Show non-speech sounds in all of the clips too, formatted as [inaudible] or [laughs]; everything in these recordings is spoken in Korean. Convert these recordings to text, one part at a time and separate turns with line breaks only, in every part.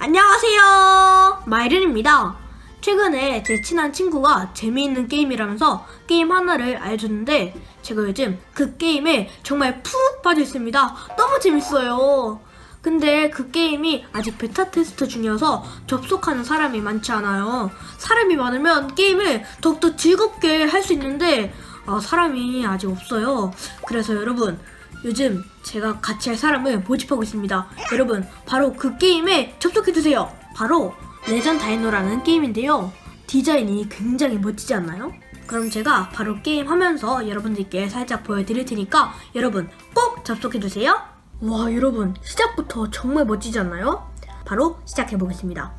안녕하세요. 마이른입니다. 최근에 제 친한 친구가 재미있는 게임이라면서 게임 하나를 알려줬는데 제가 요즘 그 게임에 정말 푹 빠져 있습니다. 너무 재밌어요. 근데 그 게임이 아직 베타 테스트 중이어서 접속하는 사람이 많지 않아요. 사람이 많으면 게임을 더욱더 즐겁게 할 수 있는데 아, 사람이 아직 없어요. 그래서 여러분 요즘 제가 같이 할 사람을 모집하고 있습니다. 여러분 바로 그 게임에 접속해주세요. 바로 레전 다이노라는 게임인데요. 디자인이 굉장히 멋지지 않나요? 그럼 제가 바로 게임 하면서 여러분들께 살짝 보여드릴 테니까 여러분 꼭 접속해주세요. 와 여러분 시작부터 정말 멋지지 않나요? 바로 시작해보겠습니다.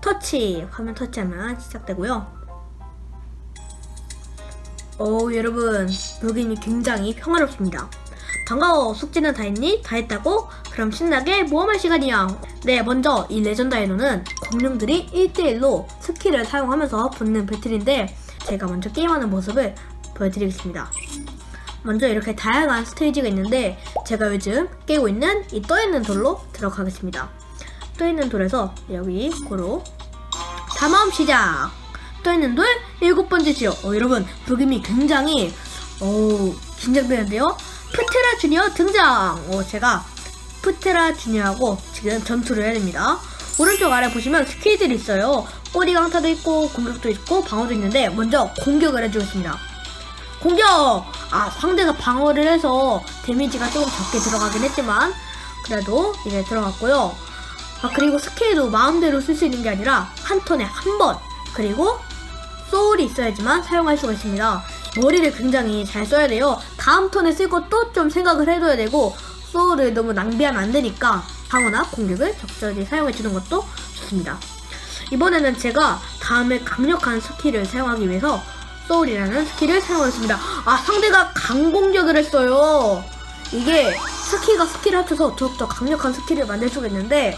터치 화면 터치하면 시작되고요. 오 여러분 여기는 굉장히 평화롭습니다. 반가워 숙제는 다 했니? 다 했다고? 그럼 신나게 모험할 시간이야. 네 먼저 이 레전 다이노는 공룡들이 1대1로 스킬을 사용하면서 붙는 배틀인데 제가 먼저 게임하는 모습을 보여드리겠습니다. 먼저 이렇게 다양한 스테이지가 있는데 제가 요즘 깨고 있는 이 떠있는 돌로 들어가겠습니다. 떠있는 돌에서 여기 고로 다마음 시작! 떠있는 돌 일곱 번째 지역 어, 여러분 부금이 굉장히 오 긴장되는데요 푸테라 주니어 등장 어, 제가 푸테라 주니어하고 지금 전투를 해야 됩니다 오른쪽 아래 보시면 스킬들이 있어요 꼬리 강타도 있고 공격도 있고 방어도 있는데 먼저 공격을 해주겠습니다 공격! 아 상대가 방어를 해서 데미지가 조금 적게 들어가긴 했지만 그래도 이제 들어갔고요 아 그리고 스킬도 마음대로 쓸 수 있는 게 아니라 한 턴에 한 번 그리고 소울이 있어야지만 사용할 수가 있습니다. 머리를 굉장히 잘 써야 돼요. 다음 턴에 쓸 것도 좀 생각을 해둬야 되고 소울을 너무 낭비하면 안 되니까 방어나 공격을 적절히 사용해 주는 것도 좋습니다. 이번에는 제가 다음에 강력한 스킬을 사용하기 위해서 소울이라는 스킬을 사용했습니다. 아 상대가 강공격을 했어요. 이게 스킬과 스킬을 합쳐서 더욱더 강력한 스킬을 만들 수가 있는데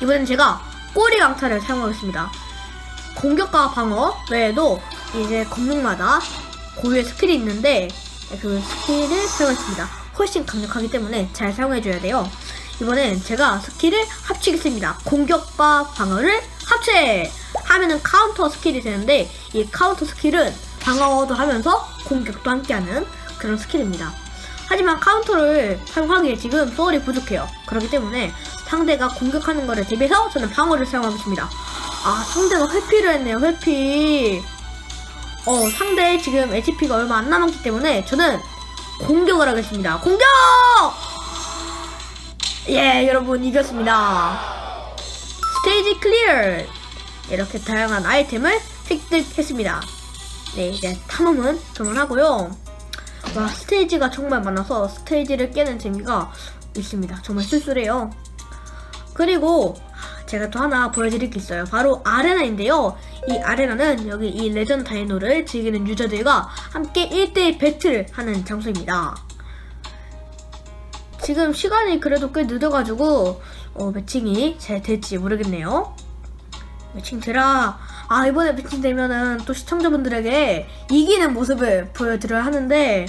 이번엔 제가 꼬리 강타를 사용하겠습니다. 공격과 방어 외에도 이제 공룡마다 고유의 스킬이 있는데 그 스킬을 사용했습니다. 훨씬 강력하기 때문에 잘 사용해줘야 돼요. 이번엔 제가 스킬을 합치겠습니다. 공격과 방어를 합체! 하면은 카운터 스킬이 되는데 이 카운터 스킬은 방어도 하면서 공격도 함께하는 그런 스킬입니다. 하지만 카운터를 사용하기에 지금 소울이 부족해요. 그렇기 때문에 상대가 공격하는 것에 대비해서 저는 방어를 사용하겠습니다. 아, 상대가 회피를 했네요, 회피. 어, 상대 지금 HP가 얼마 안 남았기 때문에 저는 공격을 하겠습니다. 공격! 예, 여러분, 이겼습니다. 스테이지 클리어! 이렇게 다양한 아이템을 획득했습니다. 네, 이제 탐험은 그만하고요. 와, 스테이지가 정말 많아서 스테이지를 깨는 재미가 있습니다. 정말 쓸쓸해요. 그리고 제가 또 하나 보여드릴 게 있어요. 바로 아레나인데요. 이 아레나는 여기 이 레전 다이노를 즐기는 유저들과 함께 1대1 배틀을 하는 장소입니다. 지금 시간이 그래도 꽤 늦어가지고 어, 매칭이 잘 될지 모르겠네요. 매칭 되라. 아 이번에 매칭 되면은 또 시청자분들에게 이기는 모습을 보여드려야 하는데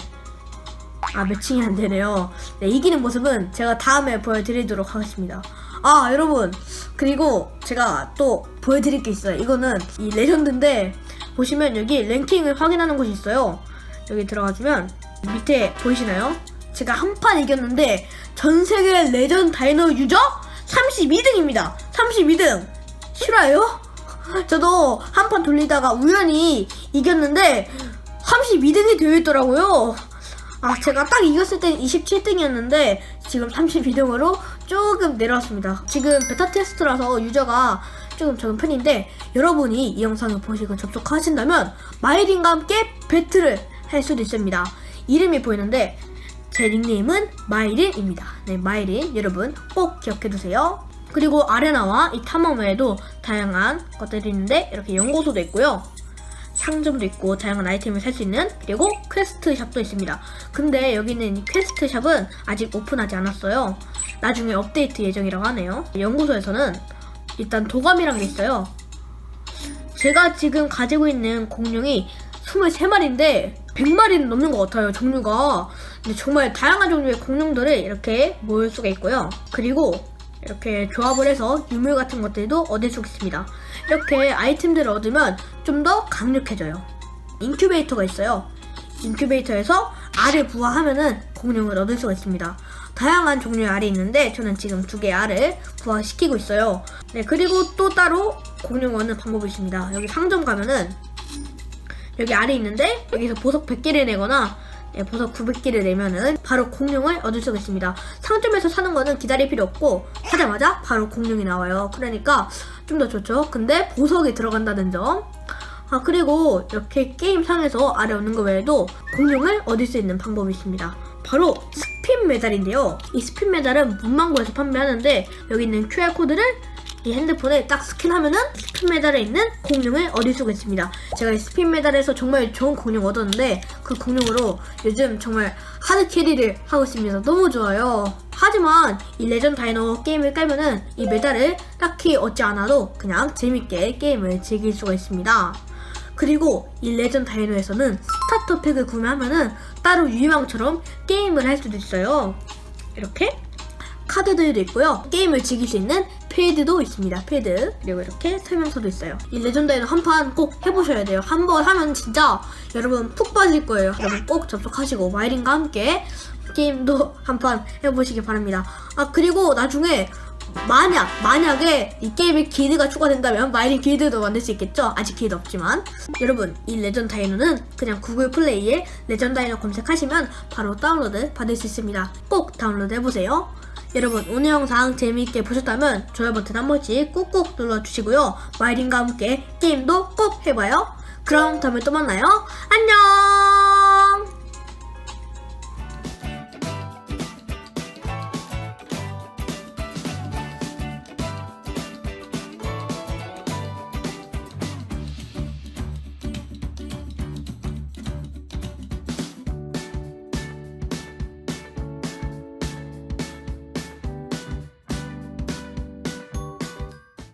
아 매칭이 안 되네요. 네, 이기는 모습은 제가 다음에 보여드리도록 하겠습니다. 아 여러분 그리고 제가 또 보여드릴 게 있어요. 이거는 이 레전드인데 보시면 여기 랭킹을 확인하는 곳이 있어요. 여기 들어가주면 밑에 보이시나요? 제가 한 판 이겼는데 전 세계 레전 다이노 유저 32등입니다. 32등 실화예요? [laughs] 저도 한 판 돌리다가 우연히 이겼는데 32등이 되어 있더라고요. 아, 제가 딱 이겼을 때 27등이었는데 지금 32등으로 조금 내려왔습니다. 지금 베타 테스트라서 유저가 조금 적은 편인데 여러분이 이 영상을 보시고 접속하신다면 마이린과 함께 배틀을 할 수도 있습니다. 이름이 보이는데 제 닉네임은 마이린입니다. 네, 마이린 여러분 꼭 기억해두세요. 그리고 아레나와 이 탐험 외에도 다양한 것들이 있는데 이렇게 연구소도 있고요. 상점도 있고 다양한 아이템을 살 수 있는 그리고 퀘스트 샵도 있습니다. 근데 여기는 이 퀘스트 샵은 아직 오픈하지 않았어요. 나중에 업데이트 예정이라고 하네요. 연구소에서는 일단 도감이란 게 있어요. 제가 지금 가지고 있는 공룡이 23마리인데 100마리는 넘는 것 같아요 종류가 근데 정말 다양한 종류의 공룡들을 이렇게 모을 수가 있고요 그리고 이렇게 조합을 해서 유물 같은 것들도 얻을 수 있습니다. 이렇게 아이템들을 얻으면 좀 더 강력해져요. 인큐베이터가 있어요. 인큐베이터에서 알을 부화하면은 공룡을 얻을 수가 있습니다. 다양한 종류의 알이 있는데 저는 지금 두 개의 알을 부화시키고 있어요. 네, 그리고 또 따로 공룡 얻는 방법이 있습니다. 여기 상점 가면은 여기 알이 있는데 여기서 보석 100개를 내거나 네, 보석 900개를 내면은 바로 공룡을 얻을 수가 있습니다. 상점에서 사는 거는 기다릴 필요 없고 사자마자 바로 공룡이 나와요. 그러니까 좀 더 좋죠. 근데 보석이 들어간다는 점. 아 그리고 이렇게 게임 상에서 알을 얻는 거 외에도 공룡을 얻을 수 있는 방법이 있습니다. 바로 스핀 메달인데요. 이 스핀 메달은 문방구에서 판매하는데 여기 있는 QR 코드를 이 핸드폰에 딱 스캔하면은 스핀 메달에 있는 공룡을 얻을 수가 있습니다. 제가 이 스핀 메달에서 정말 좋은 공룡 얻었는데 그 공룡으로 요즘 정말 하드 캐리를 하고 있습니다. 너무 좋아요. 하지만 이 레전 다이노 게임을 깔면은 이 메달을 딱히 얻지 않아도 그냥 재밌게 게임을 즐길 수가 있습니다. 그리고 이 레전 다이노에서는 스타터 팩을 구매하면은 따로 유희왕처럼 게임을 할 수도 있어요. 이렇게 카드들도 있고요. 게임을 즐길 수 있는 패드도 있습니다. 패드 그리고 이렇게 설명서도 있어요. 이 레전드에는 한 판 꼭 해보셔야 돼요. 한 번 하면 진짜 여러분 푹 빠질 거예요. 여러분 꼭 접속하시고 마이린과 함께 게임도 한 판 해보시기 바랍니다. 아 그리고 나중에 만약 만약에 이 게임에 길드가 추가된다면 마이린 길드도 만들 수 있겠죠? 아직 길드 없지만 여러분 이 레전 다이노는 그냥 구글 플레이에 레전 다이노 검색하시면 바로 다운로드 받을 수 있습니다. 꼭 다운로드 해보세요. 여러분 오늘 영상 재미있게 보셨다면 좋아요 버튼 한 번씩 꾹꾹 눌러주시고요. 마이린과 함께 게임도 꼭 해봐요. 그럼 다음에 또 만나요. 안녕!